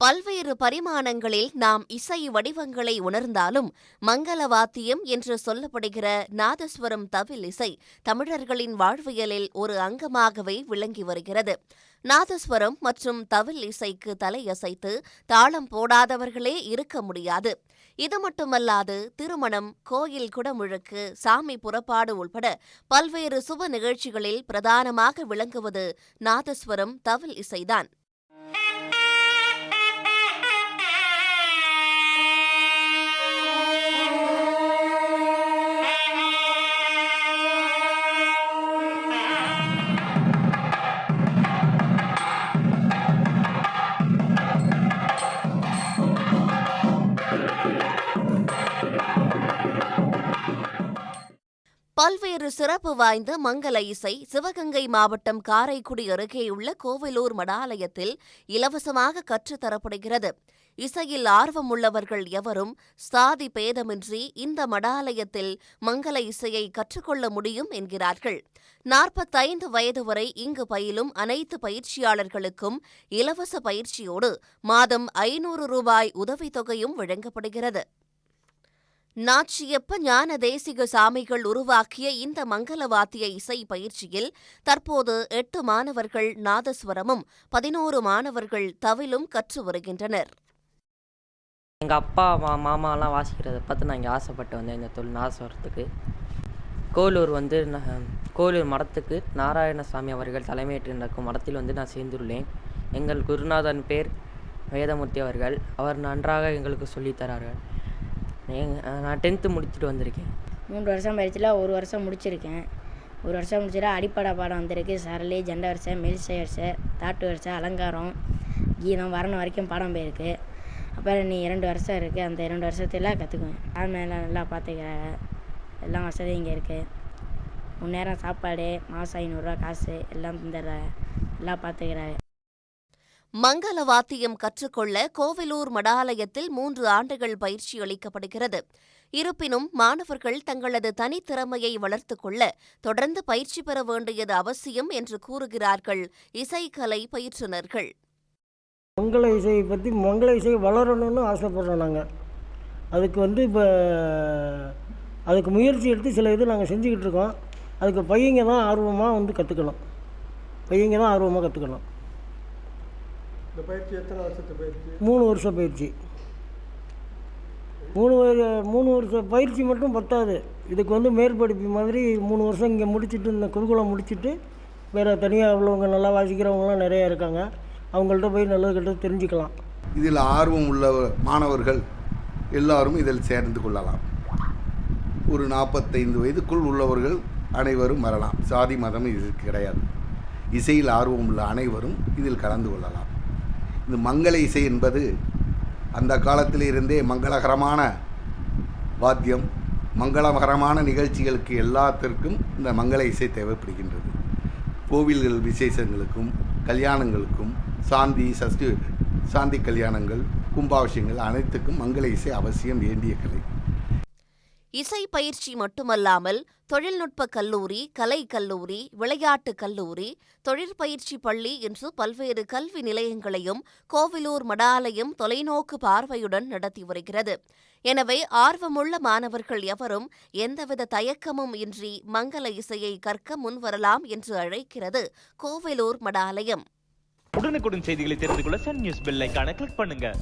பல்வேறு பரிமாணங்களில் நாம் இசை வடிவங்களை உணர்ந்தாலும் மங்கள வாத்தியம் என்று சொல்லப்படுகிற நாதஸ்வரம் தவில் இசை தமிழர்களின் வாழ்வியலில் ஒரு அங்கமாகவே விளங்கி வருகிறது. நாதஸ்வரம் மற்றும் தவில் இசைக்கு தலையசைத்து தாளம் போடாதவர்களே இருக்க முடியாது. இது மட்டுமல்லாது திருமணம் கோயில் குடமுழுக்கு சாமி புறப்பாடு உள்பட பல்வேறு சுப நிகழ்ச்சிகளில் பிரதானமாக விளங்குவது நாதஸ்வரம் தவில் இசைதான். பல்வேறு சிறப்பு வாய்ந்த மங்கள இசை சிவகங்கை மாவட்டம் காரைக்குடி அருகேயுள்ள கோவிலூர் மடாலயத்தில் இலவசமாக கற்றுத்தரப்படுகிறது இசையில் ஆர்வமுள்ளவர்கள் எவரும் சாதி பேதமின்றி இந்த மடாலயத்தில் மங்கள இசையை கற்றுக்கொள்ள முடியும் என்கிறார்கள். நாற்பத்தைந்து வயது வரை இங்கு பயிலும் அனைத்து பயிற்சியாளர்களுக்கும் இலவச பயிற்சியோடு மாதம் ஐநூறு ரூபாய் உதவித்தொகையும் வழங்கப்படுகிறது. நாச்சியப்ப ஞான தேசிக சாமிகள் உருவாக்கிய இந்த மங்கள வாத்திய இசை பயிற்சியில் தற்போது எட்டு மாணவர்கள் நாதஸ்வரமும் பதினோரு மாணவர்கள் தவிலும் கற்று வருகின்றனர். எங்கள் அப்பா மா மாமாலாம் வாசிக்கிறத பார்த்து நான் இங்கே ஆசைப்பட்டு வந்தேன் இந்த தொழில் நாசவரத்துக்கு கோலூர் வந்து கோலூர் மடத்துக்கு நாராயணசாமி அவர்கள் தலைமையேற்று நடக்கும் மடத்தில் வந்து நான் சேர்ந்துள்ளேன். எங்கள் குருநாதன் பேர் வேதமூர்த்தி அவர்கள். அவர் நன்றாக எங்களுக்கு சொல்லித் நான் டென்த்து முடிச்சுட்டு வந்திருக்கேன். மூன்று வருஷம் பயிற்சியில் ஒரு வருஷம் முடிச்சிருக்கேன். ஒரு வருஷம் முடிச்சுட்டு அடிப்படை பாடம் வந்திருக்கு. சரளி ஜெண்டை வரிசை மெல்சை வரிசை தாட்டு வரிசை அலங்காரம் கீதம் வரணம் வரைக்கும் பாடம் போயிருக்கு. அப்புறம் நீ இரண்டு வருஷம் இருக்குது அந்த இரண்டு வருஷத்துல கற்றுக்குவேன் ஆண்மையெல்லாம் நல்லா பார்த்துக்கிறாங்க எல்லாம் வசதியும் இங்கே இருக்குது முன்னேரம் சாப்பாடு மாதம் ஐநூறுரூவா காசு எல்லாம் தந்துடுறாங்க எல்லாம் பார்த்துக்கிறாங்க மங்கள வாத்தியம் கற்றுக்கொள்ள கோவிலூர் மடாலயத்தில் மூன்று ஆண்டுகள் பயிற்சி அளிக்கப்படுகிறது. இருப்பினும் மாணவர்கள் தங்களது தனித்திறமையை வளர்த்துக் கொள்ள தொடர்ந்து பயிற்சி பெற வேண்டியது அவசியம் என்று கூறுகிறார்கள் இசைக்கலை பயிற்றுநர்கள் மங்கள இசையை பற்றி மங்கள இசை வளரணும்னு ஆசைப்படுறோம் நாங்கள் அதுக்கு வந்து இப்போ அதுக்கு முயற்சி எடுத்து சில இது நாங்கள் செஞ்சுக்கிட்டு இருக்கோம். அதுக்கு பையங்க தான் ஆர்வமாக வந்து கற்றுக்கணும் பையங்க தான் ஆர்வமாக கற்றுக்கணும் இந்த பயிற்சி எத்தனை வருஷத்து பயிற்சி? மூணு வருஷம் பயிற்சி. மூணு வரு- மூணு வருஷம் பயிற்சி மட்டும் பத்தாது. இதுக்கு வந்து மேற்படிப்பு மாதிரி மூணு வருஷம் இங்கே முடிச்சுட்டு இந்த குருகுலம் முடிச்சுட்டு வேறு தனியாக உள்ளவங்க நல்லா வாசிக்கிறவங்களாம் நிறையா இருக்காங்க. அவங்கள்ட்ட போய் நல்லது கெட்டது தெரிஞ்சுக்கலாம். இதில் ஆர்வம் உள்ள மாணவர்கள் எல்லாரும் இதில் சேர்ந்து கொள்ளலாம். ஒரு நாற்பத்தைந்து வயதுக்குள் உள்ளவர்கள் அனைவரும் வரலாம். சாதி மதம் இது கிடையாது. இசையில் ஆர்வம் உள்ள அனைவரும் இதில் கலந்து கொள்ளலாம். இந்த மங்கள இசை என்பது அந்த காலத்தில் இருந்தே மங்களகரமான வாத்தியம் மங்களகரமான நிகழ்ச்சிகளுக்கு எல்லாத்திற்கும் இந்த மங்கள இசை தேவைப்படுகின்றது. கோவில்கள் விசேஷங்களுக்கும் கல்யாணங்களுக்கும் சாந்தி சஷ்டி சாந்தி கல்யாணங்கள் கும்பாபிஷங்கள் அனைத்துக்கும் மங்கள இசை அவசியம் வேண்டிய கலை. இசை பயிற்சி மட்டுமல்லாமல் தொழில்நுட்ப கல்லூரி கலை கல்லூரி விளையாட்டுக் கல்லூரி தொழிற்பயிற்சி பள்ளி என்று பல்வேறு கல்வி நிலையங்களையும் கோவிலூர் மடாலயம் தொலைநோக்கு பார்வையுடன் நடத்தி வருகிறது. எனவே ஆர்வமுள்ள மாணவர்கள் எவரும் எந்தவித தயக்கமும் இன்றி மங்கள இசையை கற்க முன்வரலாம் என்று அழைக்கிறது கோவிலூர் மடாலயம். உடனுக்குடன் செய்திகளை தெரிந்து கொள்ள சன் நியூஸ் பெல் கிளிக் பண்ணுங்க.